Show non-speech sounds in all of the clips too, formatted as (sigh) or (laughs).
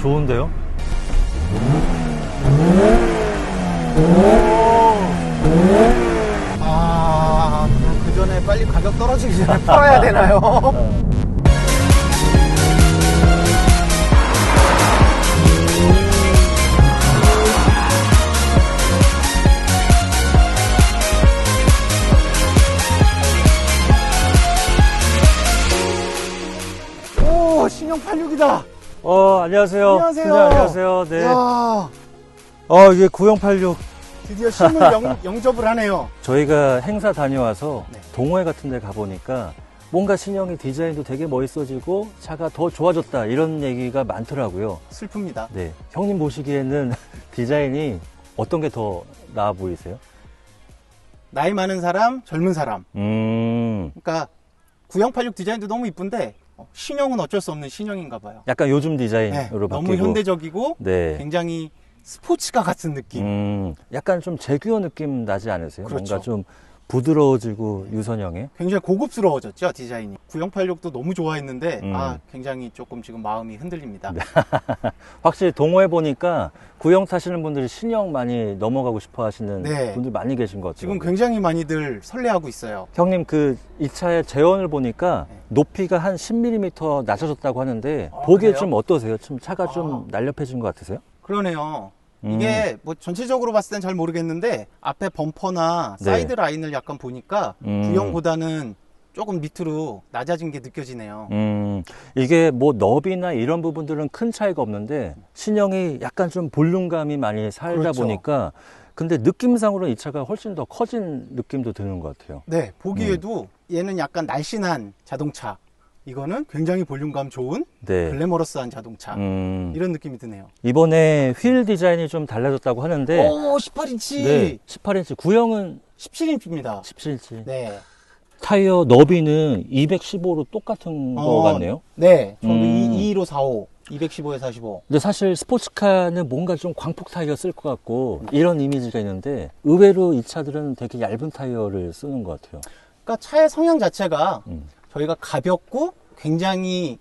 좋은데요? 아, 그럼 그 전에 빨리 가격 떨어지기 전에 팔아야 (laughs) 되나요? 오, 신형 86이다. 어, 안녕하세요. 안녕하세요. 팀장 안녕하세요. 네. 야, 어, 이게 9086. 드디어 신물 영, (laughs) 영접을 하네요. 저희가 행사 다녀와서 네. 동호회 같은 데 가보니까 뭔가 신형이 디자인도 되게 멋있어지고 차가 더 좋아졌다 이런 얘기가 많더라고요. 슬픕니다. 네. 형님 보시기에는 (laughs) 디자인이 어떤 게 더 나아 보이세요? 나이 많은 사람, 젊은 사람. 음, 그러니까 9086 디자인도 너무 이쁜데 어, 신형은 어쩔 수 없는 신형인가 봐요. 약간 요즘 네, 디자인으로 너무 바뀌고. 현대적이고 네. 굉장히 스포츠카 같은 느낌. 음, 약간 좀 제규어 느낌 나지 않으세요? 그렇죠. 뭔가 좀 부드러워지고 유선형에. 굉장히 고급스러워졌죠 디자인이. 9086도 너무 좋아했는데 음. 아 굉장히 조금 지금 마음이 흔들립니다. (laughs) 확실히 동호회 보니까 구형 타시는 분들이 신형 많이 넘어가고 싶어 하시는 네. 분들 많이 계신 것 같아요. 지금 굉장히 많이들 설레하고 있어요. 형님 그 이 차의 재원을 보니까 네. 높이가 한 10mm 낮아졌다고 하는데 아, 보기에 그래요? 좀 어떠세요? 좀 차가 아. 좀 날렵해진 것 같으세요? 그러네요. 음. 이게 뭐 전체적으로 봤을 땐 잘 모르겠는데 앞에 범퍼나 네. 사이드 라인을 약간 보니까 음. 구형보다는 조금 밑으로 낮아진 게 느껴지네요. 음, 이게 뭐 너비나 이런 부분들은 큰 차이가 없는데 신형이 약간 좀 볼륨감이 많이 살다 그렇죠. 보니까 근데 느낌상으로는 이 차가 훨씬 더 커진 느낌도 드는 것 같아요. 네, 보기에도 음. 얘는 약간 날씬한 자동차. 이거는 굉장히 볼륨감 좋은 네. 글래머러스한 자동차. 음, 이런 느낌이 드네요. 이번에 휠 디자인이 좀 달라졌다고 하는데 오, 18인치. 네, 18인치 구형은 17인치입니다. 17인치 네. 타이어 너비는 215로 똑같은 거 어, 같네요. 네. 저도 음. 215, 45, 215에 45. 근데 사실 스포츠카는 뭔가 좀 광폭 타이어 쓸 것 같고 이런 이미지가 있는데 의외로 이 차들은 되게 얇은 타이어를 쓰는 것 같아요. 그러니까 차의 성향 자체가 음. 저희가 가볍고 굉장히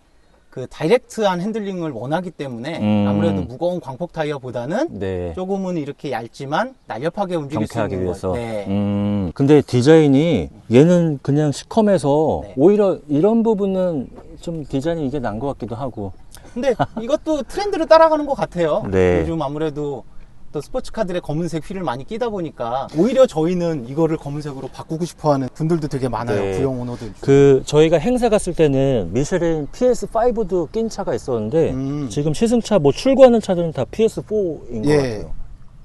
그 다이렉트한 핸들링을 원하기 때문에 음. 아무래도 무거운 광폭 타이어보다는 네. 조금은 이렇게 얇지만 날렵하게 움직일 수 있는 위해서. 거. 네. 음, 근데 디자인이 얘는 그냥 시컴해서 네. 오히려 이런 부분은 좀 디자인이 이게 난 것 같기도 하고. 근데 이것도 트렌드를 따라가는 것 같아요. 네. 요즘 아무래도 또 스포츠카들의 검은색 휠을 많이 끼다 보니까 오히려 저희는 이거를 검은색으로 바꾸고 싶어하는 분들도 되게 많아요. 네. 구형 오너들. 그 저희가 행사 갔을 때는 미쉐린 PS5도 낀 차가 있었는데 음. 지금 시승차 뭐 출고하는 차들은 다 PS4인 것 예. 같아요.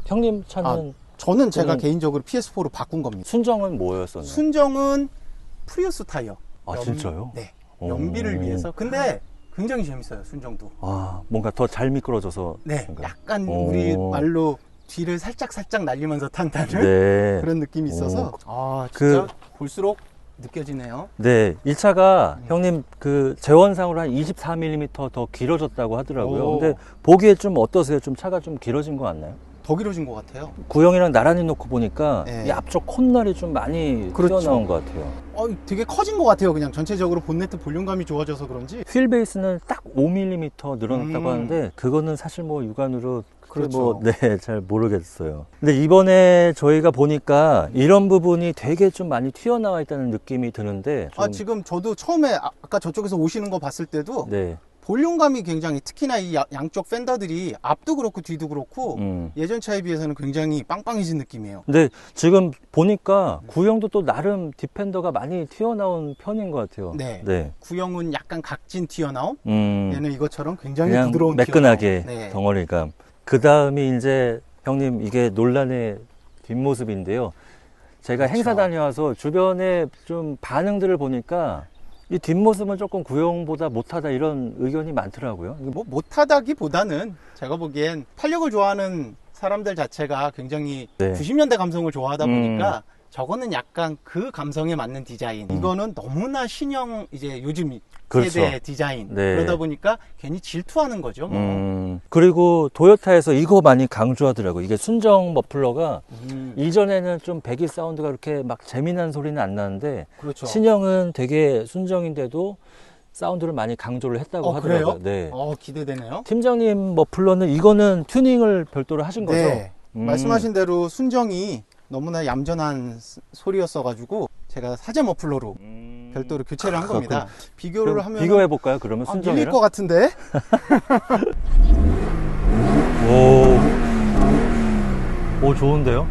형님 차는 아, 저는 제가 개인적으로 PS4로 바꾼 겁니다. 순정은 뭐였었나요? 순정은 프리우스 타이어. 아, 진짜요? 네. 오. 연비를 위해서. 근데 굉장히 재밌어요. 순정도. 아 뭔가 더 잘 미끄러져서 네. 그런가요? 약간 오. 우리 말로 뒤를 살짝 살짝 날리면서 탄다는 네. (laughs) 그런 느낌이 있어서 오. 아 그- 진짜 볼수록 느껴지네요. 네, 이 차가 형님 그 재원상으로 한 24mm 더 길어졌다고 하더라고요. 오. 근데 보기에 좀 어떠세요? 좀 차가 좀 길어진 것 같나요? 더 길어진 것 같아요. 구형이랑 나란히 놓고 보니까 네. 이 앞쪽 콧날이 좀 많이 그렇죠. 튀어나온 것 같아요. 어, 되게 커진 것 같아요. 그냥 전체적으로 본네트 볼륨감이 좋아져서 그런지. 휠 베이스는 딱 5mm 늘어났다고 음. 하는데 그거는 사실 뭐 육안으로 그렇죠. 뭐, 네, (laughs) 잘 모르겠어요. 근데 이번에 저희가 보니까 이런 부분이 되게 좀 많이 튀어나와 있다는 느낌이 드는데. 아 좀- 지금 저도 처음에 아- 아까 저쪽에서 오시는 거 봤을 때도 네. 볼륨감이 굉장히 특히나 이 야- 양쪽 팬더들이 앞도 그렇고 뒤도 그렇고 음. 예전 차에 비해서는 굉장히 빵빵해진 느낌이에요. 근데 지금 보니까 구형도 또 나름 디펜더가 많이 튀어나온 편인 것 같아요. 네. 구형은 약간 각진 튀어나옴. 음, 얘는 이것처럼 굉장히 그냥 부드러운 매끈하게. 네. 덩어리감. 그 다음이 이제 형님 이게 논란의 뒷모습인데요. 제가 그렇죠. 행사 다녀와서 주변에 좀 반응들을 보니까 이 뒷모습은 조금 구형보다 못하다 이런 의견이 많더라고요. 뭐 못하다기보다는 제가 보기엔 탄력을 좋아하는 사람들 자체가 굉장히 네. 90년대 감성을 좋아하다 음. 보니까 저거는 약간 그 감성에 맞는 디자인. 음. 이거는 너무나 신형 이제 요즘 그렇죠. 세대 디자인. 네. 그러다 보니까 괜히 질투하는 거죠. 뭐. 음, 그리고 도요타에서 이거 많이 강조하더라고요. 이게 순정 머플러가 음, 이전에는 좀 배기 사운드가 그렇게 막 재미난 소리는 안 나는데 그렇죠. 신형은 되게 순정인데도 사운드를 많이 강조를 했다고 어, 하더라고요. 그래요? 네. 어, 기대되네요. 팀장님 머플러는 이거는 튜닝을 별도로 하신 거죠? 네. 음. 말씀하신 대로 순정이 너무나 얌전한 스- 소리였어가지고 제가 사제 머플러로 음. 별도로 교체를 한 겁니다. 비교를 하면 비교해 볼까요? 그러면 아, 밀릴 순정이랑 것 같은데? (laughs) 오, 오 좋은데요?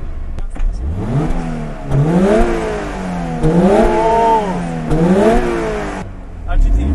아, GT.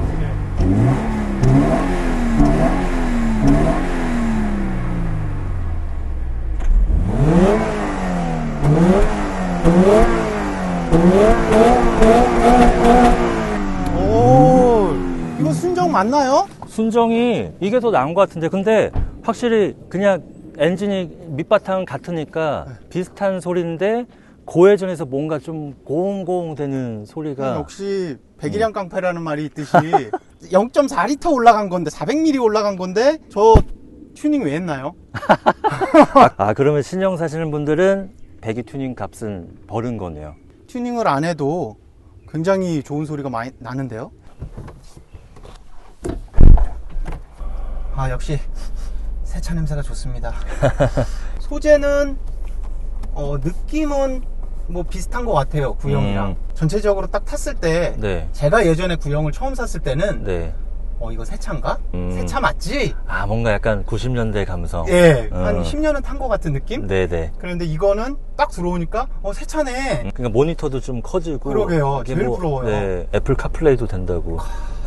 오, 이거 순정 맞나요? 순정이 이게 더 나은 것 같은데 근데 확실히 그냥 엔진이 밑바탕 같으니까 네. 비슷한 소리인데 고회전에서 뭔가 좀 고웅고웅 되는 소리가 역시 백일량 깡패라는 말이 있듯이 (laughs) 0.4리터 올라간 건데 400ml 올라간 건데 저 튜닝 왜 했나요? (laughs) 아 그러면 신형 사시는 분들은 배기 튜닝 값은 버린 거네요 튜닝을 안 해도 굉장히 좋은 소리가 많이 나는데요. 아 역시 세차 냄새가 좋습니다. (laughs) 소재는 어, 느낌은 뭐 비슷한 것 같아요 구형이랑 음. 전체적으로 딱 탔을 때 네. 제가 예전에 구형을 처음 샀을 때는 네. 어 이거 새 차인가? 음. 새차 맞지? 아 뭔가 약간 90년대 감성 예, 어. 한 10년은 탄 것 같은 느낌? 네네 그런데 이거는 딱 들어오니까 어 새 차네. 그러니까 모니터도 좀 커지고 그러게요. 제일 부러워요. 네, 애플 카플레이도 된다고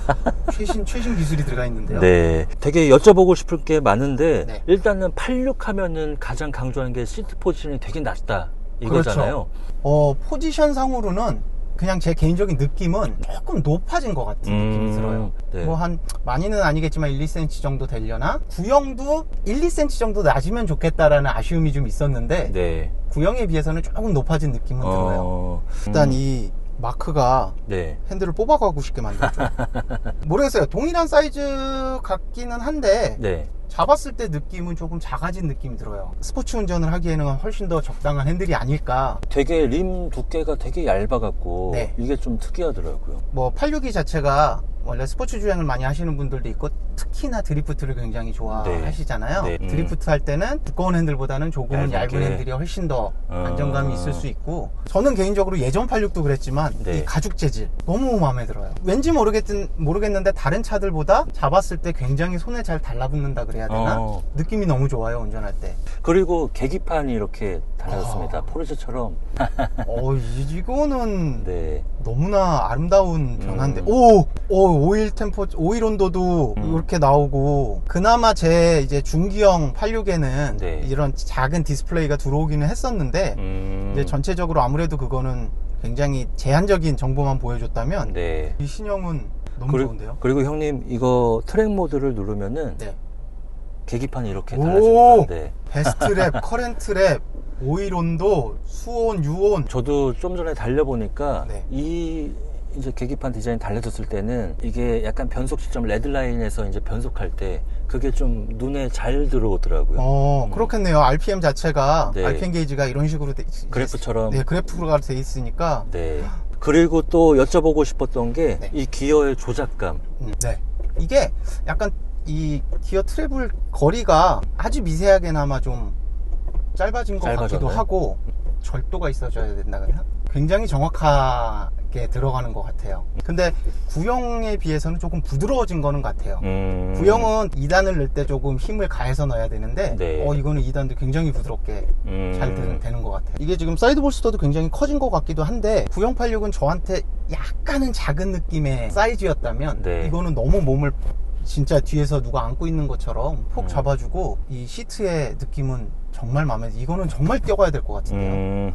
(laughs) 최신 최신 기술이 들어가 있는데요. 네, 되게 여쭤보고 싶을 게 많은데 네. 일단은 86 하면은 가장 강조하는 게 시트 포지션이 되게 낮다 이거잖아요. 어, 포지션 상으로는 그냥 제 개인적인 느낌은 조금 높아진 것 같은 느낌이 음, 들어요. 네. 뭐한 많이는 아니겠지만 1, 2cm 정도 되려나? 구형도 1, 2cm 정도 낮으면 좋겠다라는 아쉬움이 좀 있었는데 네. 구형에 비해서는 조금 높아진 느낌은 들어요. 어, 일단 음, 이 마크가 네. 핸들을 뽑아가고 싶게 만들죠. (laughs) 모르겠어요. 동일한 사이즈 같기는 한데 네. 잡았을 때 느낌은 조금 작아진 느낌이 들어요. 스포츠 운전을 하기에는 훨씬 더 적당한 핸들이 아닐까. 되게 림 두께가 되게 얇아갖고 네. 이게 좀 특이하더라고요. 뭐 862 자체가 원래 스포츠 주행을 많이 하시는 분들도 있고 특히나 드리프트를 굉장히 좋아하시잖아요. 네. 네. 음. 드리프트 할 때는 두꺼운 핸들보다는 조금은. 얇은 핸들이 훨씬 더 어. 안정감이 있을 수 있고 저는 개인적으로 예전 86도 그랬지만 네. 이 가죽 재질 너무 마음에 들어요. 왠지 모르겠, 모르겠는데 다른 차들보다 잡았을 때 굉장히 손에 잘 달라붙는다 그래 야 되나? 어. 느낌이 너무 좋아요 운전할 때. 그리고 계기판이 이렇게 달라졌습니다. 어. 포르쉐처럼. 어 이- 이거는 (laughs) 네. 너무나 아름다운 변화인데 음. 오! 오 오일 템포 오일 온도도 음. 이렇게 나오고 그나마 제 이제 중기형 86에는 네. 이런 작은 디스플레이가 들어오기는 했었는데 음, 이제 전체적으로 아무래도 그거는 굉장히 제한적인 정보만 보여줬다면 네. 이 신형은 너무 그리- 좋은데요. 그리고 형님 이거 트랙 모드를 누르면은 네. 계기판이 이렇게 오! 달라집니다. 네. 베스트 랩, (laughs) 커렌트 랩, 오일 온도, 수온, 유온 저도 좀 전에 달려보니까 네. 이 이제 계기판 디자인 달려졌을 때는 이게 약간 변속 시점 레드라인에서 이제 변속할 때 그게 좀 눈에 잘 들어오더라고요. 어, 그렇겠네요. RPM 자체가 네. RPM 게이지가 이런 식으로 돼, 그래프처럼. 네, 그래프가 돼 있으니까 네. 그리고 또 여쭤보고 싶었던 게 네. 이 기어의 조작감. 음, 네. 이게 약간 이 기어 트래블 거리가 아주 미세하게나마 좀 짧아진 것 같기도 짧아졌나요? 하고 절도가 있어져야 된다 그러나? 굉장히 정확하게 들어가는 것 같아요. 근데 구형에 비해서는 조금 부드러워진 거는 같아요. 음. 구형은 2단을 넣을 때 조금 힘을 가해서 넣어야 되는데 네. 어 이거는 2단도 굉장히 부드럽게 음. 잘 되는, 되는 것 같아요. 이게 지금 사이드 볼스터도 굉장히 커진 것 같기도 한데 9086은 저한테 약간은 작은 느낌의 사이즈였다면 네. 이거는 너무 몸을 진짜 뒤에서 누가 안고 있는 것처럼 폭 음. 잡아주고 이 시트의 느낌은 정말 마음에 들어요. 이거는 정말 뛰어가야 될 것 같은데요. 음.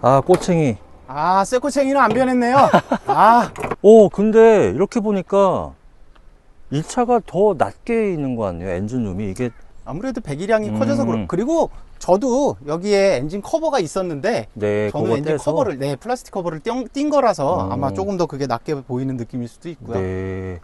아, 꼬챙이. 아 세코챙이는 안 변했네요. (laughs) 아 오, 근데 이렇게 보니까 이 차가 더 낮게 있는 것 같네요. 엔진룸이. 이게 아무래도 배기량이 음. 커져서 그렇고 그리고 저도 여기에 엔진 커버가 있었는데 네, 저는 엔진 떼서 커버를 네 플라스틱 커버를 띵, 띈 거라서 음. 아마 조금 더 그게 낮게 보이는 느낌일 수도 있고요. 네.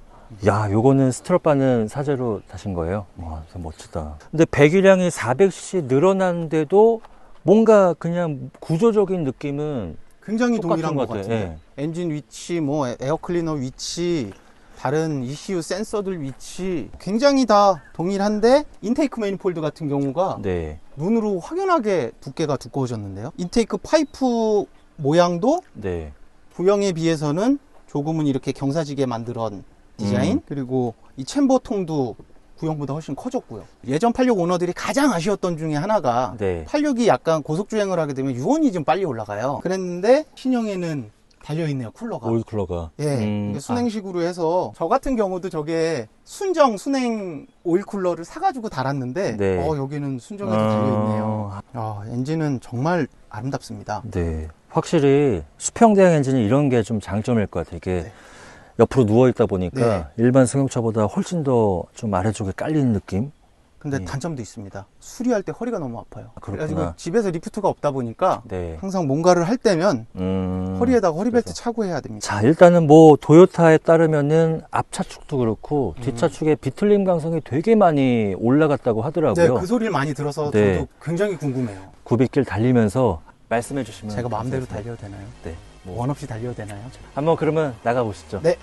야, 요거는 스트럿바는 사제로 다신 거예요? 와, 진짜 멋지다. 근데 배기량이 400cc 늘어났는데도 뭔가 그냥 구조적인 느낌은 굉장히 동일한 것것 같아요. 같은데 엔진 위치, 뭐 에어 클리너 위치, 다른 ECU 센서들 위치 굉장히 다 동일한데 인테이크 매니폴드 같은 경우가 네. 눈으로 확연하게 두께가 두꺼워졌는데요. 인테이크 파이프 모양도 네. 구형에 비해서는 조금은 이렇게 경사지게 만들었 디자인 음. 그리고 이 챔버 통도 구형보다 훨씬 커졌고요. 예전 86 오너들이 가장 아쉬웠던 중에 하나가 네. 86이 약간 고속 주행을 하게 되면 유온이 좀 빨리 올라가요. 그랬는데 신형에는 달려 있네요 쿨러가. 오일 쿨러가. 예, 음, 이게 순행식으로 해서 저 같은 경우도 저게 순정 순행 오일 쿨러를 사가지고 달았는데 네. 어 여기는 순정에도 아. 달려 있네요. 아, 엔진은 정말 아름답습니다. 네. 확실히 수평 대형 엔진이 이런 게 좀 장점일 것 같아요. 이게 네. 옆으로 누워 있다 보니까 네. 일반 승용차보다 훨씬 더 좀 아래쪽에 깔리는 느낌. 근데 예. 단점도 있습니다. 수리할 때 허리가 너무 아파요. 아. 그래가지고 집에서 리프트가 없다 보니까 네. 항상 뭔가를 할 때면 음. 허리에다가 허리벨트 그래서. 차고 해야 됩니다. 자, 일단은 뭐 도요타에 따르면은 앞차축도 그렇고 음. 뒷차축의 비틀림 강성이 되게 많이 올라갔다고 네, 하더라고요. 그 소리를 많이 들어서 네. 저도 굉장히 궁금해요. 900길 달리면서 말씀해 주시면 제가 마음대로. 달려도 되나요? 네. 뭐 원 없이 달려도 되나요? 한번 그러면 나가 보시죠. 네.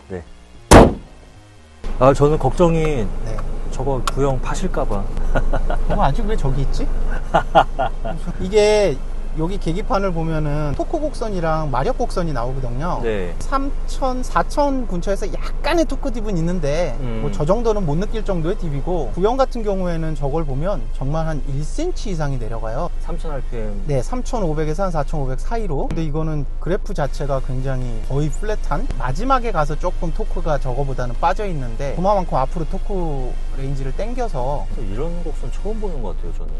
아, 저는 걱정이 네. 저거 구형 파실까봐. 어, 아직 왜 저기 있지? (laughs) 이게 여기 계기판을 보면은 토크 곡선이랑 마력 곡선이 나오거든요. 네. 3천, 4천 근처에서 약간의 토크 딥은 있는데 음. 뭐저 정도는 못 느낄 정도의 딥이고 구형 같은 경우에는 저걸 보면 정말 한 1cm 이상이 내려가요. 3000rpm. 네, 3,500에서 한 4,500 사이로. 근데 이거는 그래프 자체가 굉장히 거의 플랫한. 마지막에 가서 조금 토크가 저거보다는 빠져 있는데 그만큼 앞으로 토크 레인지를 땡겨서 이런 곡선 처음 보는 것 같아요, 저는.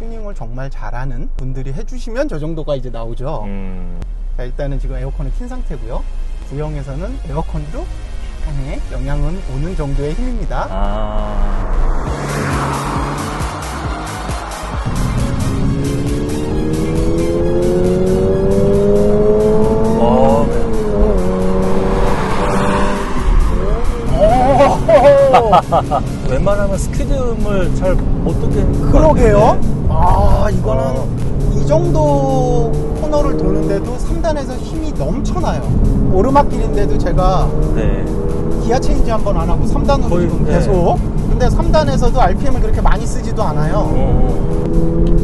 튜닝을 정말 잘하는 분들이 해주시면 저 정도가 이제 나오죠. 음. 자, 일단은 지금 에어컨을 킨 상태고요. 구형에서는 에어컨도 약간의 영향은 오는 정도의 힘입니다. 아. 어, 네. 웬만하면 스키드음을 잘못것 그러게요. 아, 이거는 어. 이 정도 코너를 도는데도 3단에서 힘이 넘쳐나요. 오르막길인데도 제가 네. 기아 체인지 한 번 안 하고 3단으로 거의, 지금 네. 계속. 근데 3단에서도 RPM을 그렇게 많이 쓰지도 않아요. 어.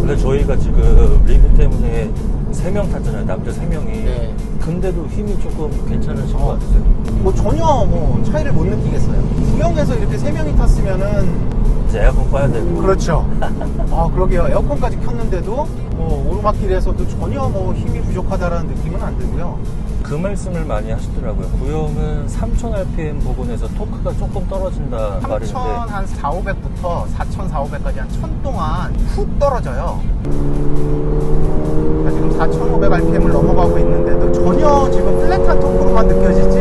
근데 저희가 지금 리뷰 때문에 3명 탔잖아요. 남자 3명이. 네. 근데도 힘이 조금 괜찮으신 어. 것 같으세요. 뭐 전혀 뭐 차이를 못 느끼겠어요. 구형에서 이렇게 3명이 탔으면은 이제 에어컨 꺼야 되고. 그렇죠. 아, 그러게요. 에어컨까지 켰는데도 뭐 오르막길에서도 전혀 뭐 힘이 부족하다라는 느낌은 안 들고요. 그 말씀을 많이 하시더라고요. 구형은 3000rpm 부분에서 토크가 조금 떨어진다 3,000 말인데. 한 4, 500부터 4,400까지 한 1000 동안 훅 떨어져요. 자, 지금 4,500rpm을 넘어가고 있는데 도 전혀 지금 플랫한 토크로만 느껴지지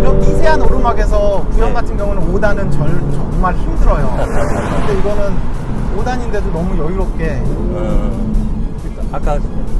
이런 미세한 오르막에서 구형 네. 같은 경우는 5단은 정말 힘들어요. 근데 이거는 5단인데도 너무 여유롭게 음, 아까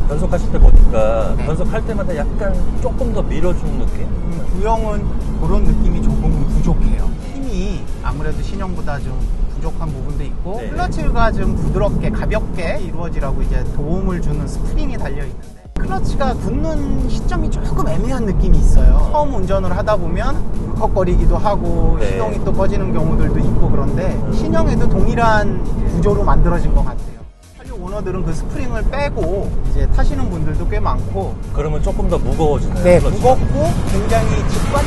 변속하실 때 보니까 네. 변속할 때마다 약간 조금 더 밀어주는 느낌? 음, 구형은 그런 느낌이 조금 부족해요. 힘이 아무래도 신형보다 좀 부족한 부분도 있고 네. 클러치가 좀 부드럽게 가볍게 이루어지라고 이제 도움을 주는 스프링이 달려 있는데 클러치가 굳는 시점이 조금 애매한 느낌이 있어요. 처음 운전을 하다 보면 울컥거리기도 하고 네. 시동이 또 꺼지는 경우들도 있고 그런데 신형에도 동일한 구조로 만들어진 것 같아요. 86 오너들은 그 스프링을 빼고 이제 타시는 분들도 꽤 많고 그러면 조금 더 무거워지나요? 네, 클러치가? 무겁고 굉장히 직관.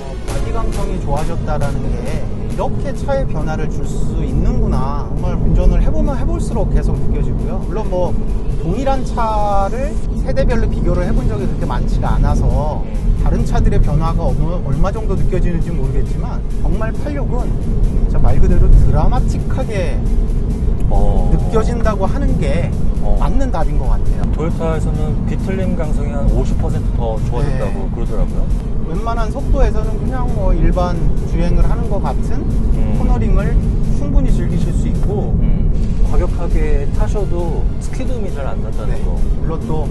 어, 바디 감성이 좋아졌다라는 게 이렇게 차의 변화를 줄 수 있는구나. 정말 운전을 해보면 해볼수록 계속 느껴지고요. 물론 뭐 동일한 차를 세대별로 비교를 해본 적이 그렇게 많지가 않아서 다른 차들의 변화가 어느- 얼마 정도 느껴지는지 모르겠지만 정말 86은 진짜 말 그대로 드라마틱하게 어. 느껴진다고 하는 게 어. 맞는 답인 것 같아요. 도요타에서는 비틀림 강성이 한 50%더 좋아졌다고 네. 그러더라고요. 웬만한 속도에서는 그냥 뭐 일반 주행을 하는 것 같은 음. 코너링을 충분히 즐기실 수 있고 음, 과격하게 타셔도 스키드음이 잘 안 난다는 네. 거. 물론 또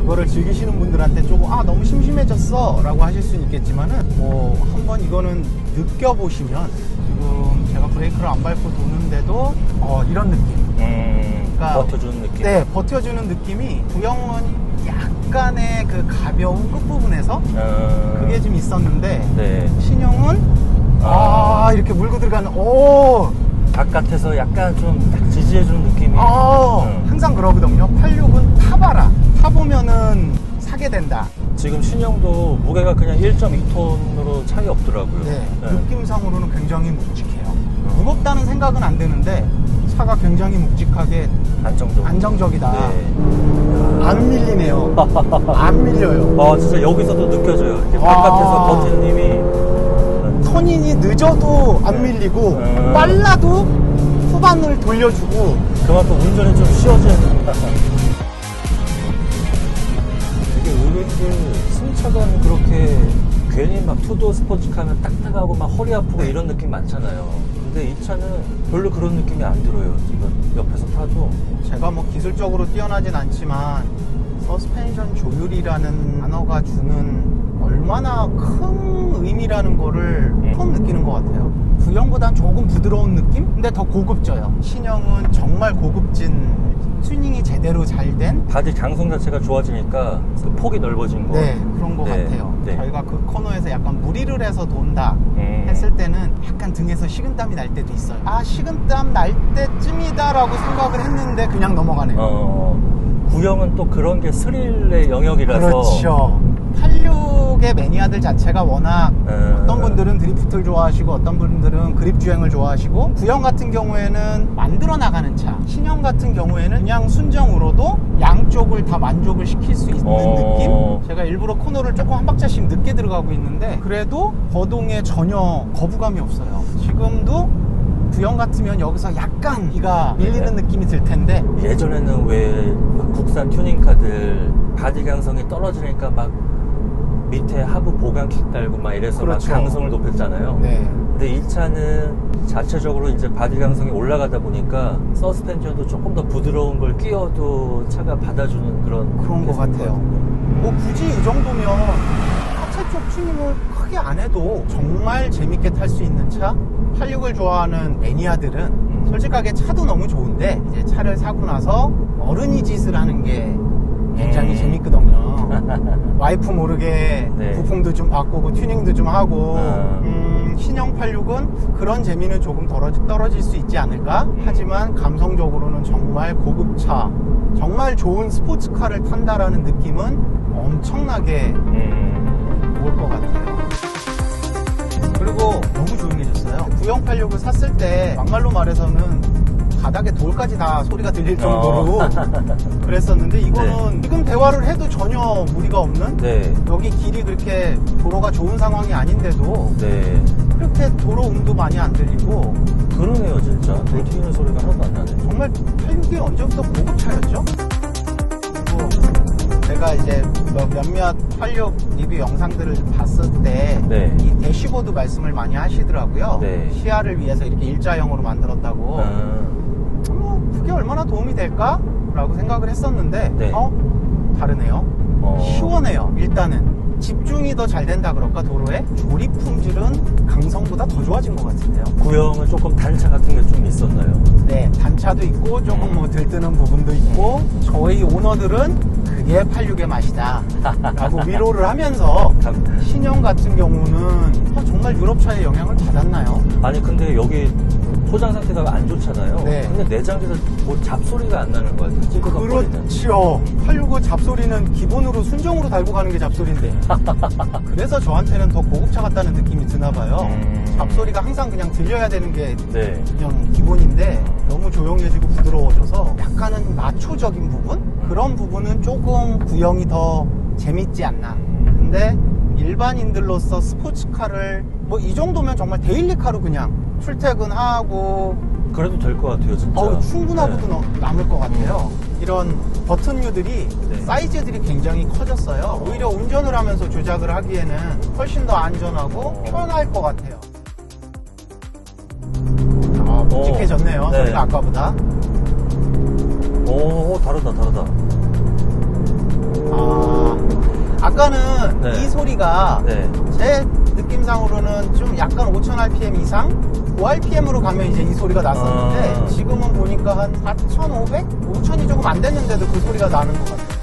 그거를 즐기시는 분들한테 조금 아 너무 심심해졌어 라고 하실 수는 있겠지만은 뭐 한번 이거는 느껴보시면 지금 제가 브레이크를 안 밟고 도는데도 어, 이런 느낌 음, 그러니까- 버텨주는 느낌. 네, 버텨주는 느낌이 구형은 약간의 그 가벼운 끝부분에서 어, 그게 좀 있었는데 네. 신형은 아. 아, 이렇게 물고 들어가는 오 바깥에서 약간 좀딱 지지해주는 느낌이. 아, 음. 항상 그러거든요 86은 타봐라 타보면은 사게 된다 지금 신형도 무게가 그냥 1.2톤으로 차이 없더라고요. 네, 네. 느낌상으로는 굉장히 묵직해요 무겁다는 생각은 안 드는데 차가 굉장히 묵직하게 안정적. 안정적이다 네. 안 밀리네요 안 밀려요 (laughs) 아, 진짜 여기서도 느껴져요. 이렇게 와. 바깥에서 버티님이 터닝이 늦어도 안 밀리고 음. 빨라도 후반을 돌려주고 그만큼 운전이 좀 쉬워지는. 이게 의외인데 승차감 그렇게 괜히 막 투도 스포츠카면 딱딱하고 막 허리 아프고 이런 느낌 많잖아요. 근데 이 차는 별로 그런 느낌이 안 들어요. 지금 옆에서 타도. 제가 뭐 기술적으로 뛰어나진 않지만 서스펜션 조율이라는 단어가 주는 얼마나 큰 의미라는 거를 음. 처음 느끼는 것 같아요. 구형보단 조금 부드러운 느낌? 근데 더 고급져요. 신형은 정말 고급진 튜닝이 제대로 잘 된 바디 강성 자체가 좋아지니까 그 폭이 넓어진 거. 네, 그런 것 네, 같아요. 네. 저희가 그 코너에서 약간 무리를 해서 돈다 음. 했을 때는 약간 등에서 식은땀이 날 때도 있어요. 아, 식은땀 날 때쯤이다 라고 생각을 했는데 그냥 넘어가네요. 어, 구형은 또 그런 게 스릴의 영역이라서. 그렇죠. 86의 매니아들 자체가 워낙 음. 어떤 분들은 드리프트를 좋아하시고 어떤 분들은 그립 주행을 좋아하시고 구형 같은 경우에는 만들어 나가는 차 신형 같은 경우에는 그냥 순정으로도 양쪽을 다 만족을 시킬 수 있는 어. 느낌 제가 일부러 코너를 조금 한 박자씩 늦게 들어가고 있는데 그래도 거동에 전혀 거부감이 없어요 지금도 구형 같으면 여기서 약간 이가 밀리는 네. 느낌이 들 텐데 예전에는 왜막 국산 튜닝카들 바디 강성이 떨어지니까 막 밑에 하부 보강킥 달고 막 이래서 그렇죠. 막 강성을 높였잖아요. 네. 근데 이 차는 자체적으로 이제 바디 강성이 올라가다 보니까 서스펜션도 조금 더 부드러운 걸 끼워도 차가 받아주는 그런 그런 게것 같아요. 뭐 굳이 이 정도면 하체 쪽 튜닝을 크게 안 해도 정말 재밌게 탈 수 있는 차? 86을 좋아하는 매니아들은 솔직하게 차도 너무 좋은데 이제 차를 사고 나서 어른이 짓을 하는 게 굉장히 음. 재밌거든요. (laughs) 와이프 모르게 네. 부품도 좀 바꾸고 튜닝도 좀 하고 아. 음, 신형 86은 그런 재미는 조금 떨어지, 떨어질 수 있지 않을까? 하지만 감성적으로는 정말 고급차, 정말 좋은 스포츠카를 탄다라는 느낌은 엄청나게 음, 올것 같아요. 9086을 샀을 때 막말로 말해서는 바닥에 돌까지 다 소리가 들릴 정도로 어. (laughs) 그랬었는데 이거는 지금 대화를 해도 전혀 무리가 없는 네, 여기 길이 그렇게 도로가 좋은 상황이 아닌데도 네. 그렇게 도로 음도 많이 안 들리고 그러네요, 진짜. 돌 튀는 소리가 하나도 안 나네. 정말 86이 언제부터 고급차였죠? 그리고 제가 이제 뭐 몇몇 86 리뷰 영상들을 봤을 때이 네. 대 시보드 말씀을 많이 하시더라고요. 네. 시야를 위해서 이렇게 일자형으로 만들었다고. 아, 뭐 그게 얼마나 도움이 될까? 라고 생각을 했었는데 네. 어? 다르네요. 어. 시원해요. 일단은 집중이 더 잘 된다 그럴까 도로에 조립 품질은 강성보다 더 좋아진 것 같은데요. 구형은 조금 단차 같은 게 좀 있었나요? 네, 단차도 있고 조금 뭐 들뜨는 부분도 있고 저희 오너들은 그게 86의 맛이다 라고 (laughs) 위로를 하면서 감- 신형 같은 경우는 어, 정말 유럽차의 영향을 받았나요? 아니 근데 여기 포장 상태가 안 좋잖아요. 네. 근데 내장에서 뭐 잡소리가 안 나는 것 같아요. 찌그덕거리는. 그렇죠 86의 잡소리는 기본으로 순정으로 달고 가는 게 잡소리인데 (laughs) 그래서 저한테는 더 고급차 같다는 느낌이 드나 봐요 음. 잡소리가 항상 그냥 들려야 되는 게 네. 그냥 기본인데 너무 조용해지고 부드러워져서 약간은 마초적인 부분 그런 부분은 조금 구형이 더 재밌지 않나 근데 일반인들로서 스포츠카를 뭐 이 정도면 정말 데일리카로 그냥 출퇴근하고 그래도 될 것 같아요, 진짜. 어우, 충분하고도 네. 너- 남을 것 같아요 이런 버튼류들이 네. 사이즈들이 굉장히 커졌어요 오히려 운전을 하면서 조작을 하기에는 훨씬 더 안전하고 어. 편할 것 같아요 아, 묵직해졌네요 어, 네. 소리가 아까보다 오, 오, 다르다, 다르다. 아, 아까 약간은 네. 이 소리가 네. 제 느낌상으로는 좀 약간 5000rpm 이상 5rpm으로 가면 이제 이 소리가 났었는데 아. 지금은 보니까 한 4500? 5000이 조금 안 됐는데도 그 소리가 나는 것 같아요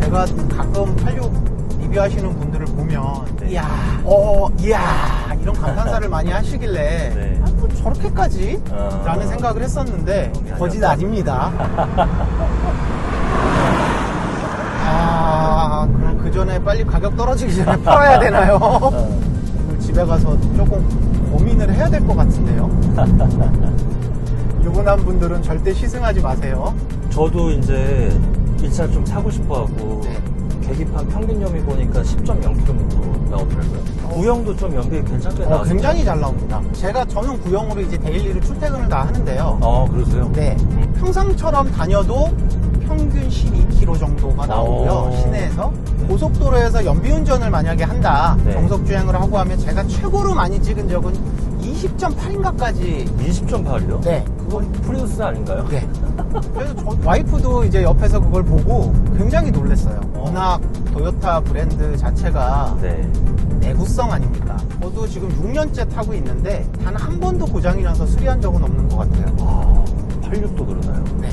제가 가끔 86 리뷰하시는 분들을 보면 네. 이야 어 이야 이런 감탄사를 많이 하시길래 (laughs) 네. 아, 뭐 저렇게까지? 아. 라는 생각을 했었는데 게 거짓. 아닙니다 (laughs) 아, 그럼 그 전에 빨리 가격 떨어지기 전에 팔아야 되나요? 어. 오늘 집에 가서 조금 고민을 해야 될 것 같은데요. 유부남 분들은 절대 시승하지 마세요. 저도 이제 이 차 좀 사고 싶어 하고 네. 계기판 평균 연비 보니까 10.0km 나오더라고요. 구형도 좀 연비 괜찮게 어, 나왔어요. 굉장히 잘 나옵니다. 제가 저는 구형으로 이제 데일리를 출퇴근을 다 하는데요. 어, 그러세요? 네. 음. 평상처럼 다녀도 평균 12km 정도가 나오고요. 오. 시내에서. 네. 고속도로에서 연비운전을 만약에 한다. 네. 정석주행을 하고 하면 제가 최고로 많이 찍은 적은 20.8인가까지 20.8이요? 네. 그건 프리우스 아닌가요? 네. 그래서 저 와이프도 이제 옆에서 그걸 보고 굉장히 놀랐어요. 워낙 도요타 브랜드 자체가 네. 내구성 아닙니까? 저도 지금 6년째 타고 있는데 단 한 번도 고장이 나서 수리한 적은 없는 것 같아요. 아, 86도 그러나요? 네.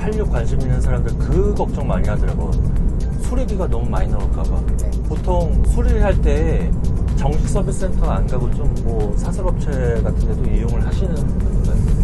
어, 86 관심 있는 사람들 그 걱정 많이 하더라고. 수리비가 너무 많이 나올까봐. 네. 보통 수리를 할 때 정식 서비스 센터 안 가고 좀 뭐 사설업체 같은 데도 이용을 하시는 분인가요?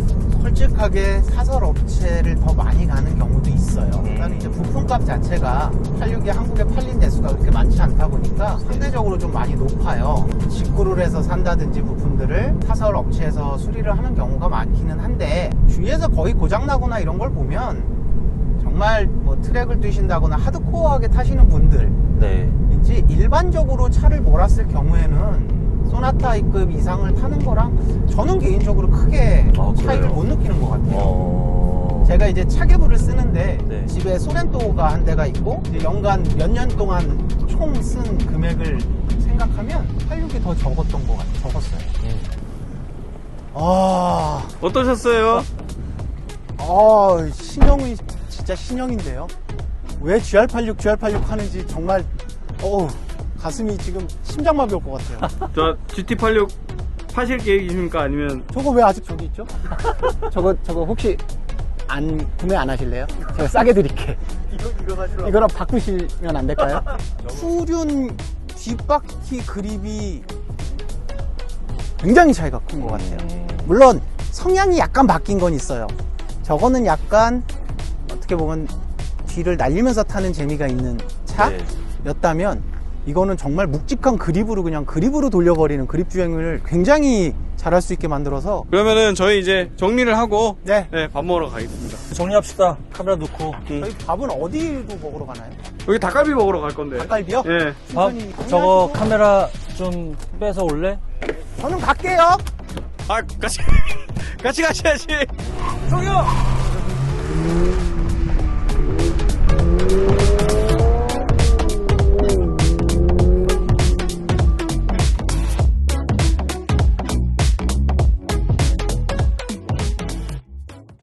솔직하게 사설 업체를 더 많이 가는 경우도 있어요. 음. 일단 이제 부품값 자체가 86이 한국에 팔린 대수가 그렇게 많지 않다 보니까 상대적으로 좀 많이 높아요. 직구를 해서 산다든지 부품들을 사설 업체에서 수리를 하는 경우가 많기는 한데 주위에서 거의 고장나거나 이런 걸 보면 정말 뭐 트랙을 뛰신다거나 하드코어하게 타시는 분들 네. 이제 일반적으로 차를 몰았을 경우에는 소나타급 이상을 타는 거랑 저는 개인적으로 크게 아, 차이를 그래요? 못 느끼는 것 같아요. 어. 제가 이제 차계부를 쓰는데 네. 집에 소렌토가 한 대가 있고 이제 연간 몇 년 동안 총 쓴 금액을 생각하면 86이 더 적었던 것 같아요. 적었어요. 음. 아, 어떠셨어요? 아 신형이 진짜 신형인데요. 왜 GR86, GR86 하는지 정말 어우 가슴이 지금 심장마비 올 것 같아요. (laughs) 저 GT86 파실 계획이십니까? 아니면 저거 왜 아직 저기 있죠? (laughs) 저거 저거 혹시 안 구매 안 하실래요? 제가 싸게 드릴게. 이거 이거 사실은 이거랑 바꾸시면 안 될까요? (laughs) 후륜 뒷바퀴 그립이 굉장히 차이가 큰 것 같아요. 음. 물론 성향이 약간 바뀐 건 있어요. 저거는 약간 어떻게 보면 뒤를 날리면서 타는 재미가 있는 네. 차였다면 이거는 정말 묵직한 그립으로 그냥 그립으로 돌려버리는 그립 주행을 굉장히 잘할 수 있게 만들어서 그러면은 저희 이제 정리를 하고 네. 네, 밥 먹으러 가겠습니다. 정리합시다. 카메라 놓고. 이 저희 밥은 어디로 먹으러 가나요? 여기 닭갈비 먹으러 갈 건데. 닭갈비요? 예. 밥, 저거. 카메라 좀 빼서 올래? 저는 갈게요. 아, 같이 (laughs) 같이 가셔야지. 저기요!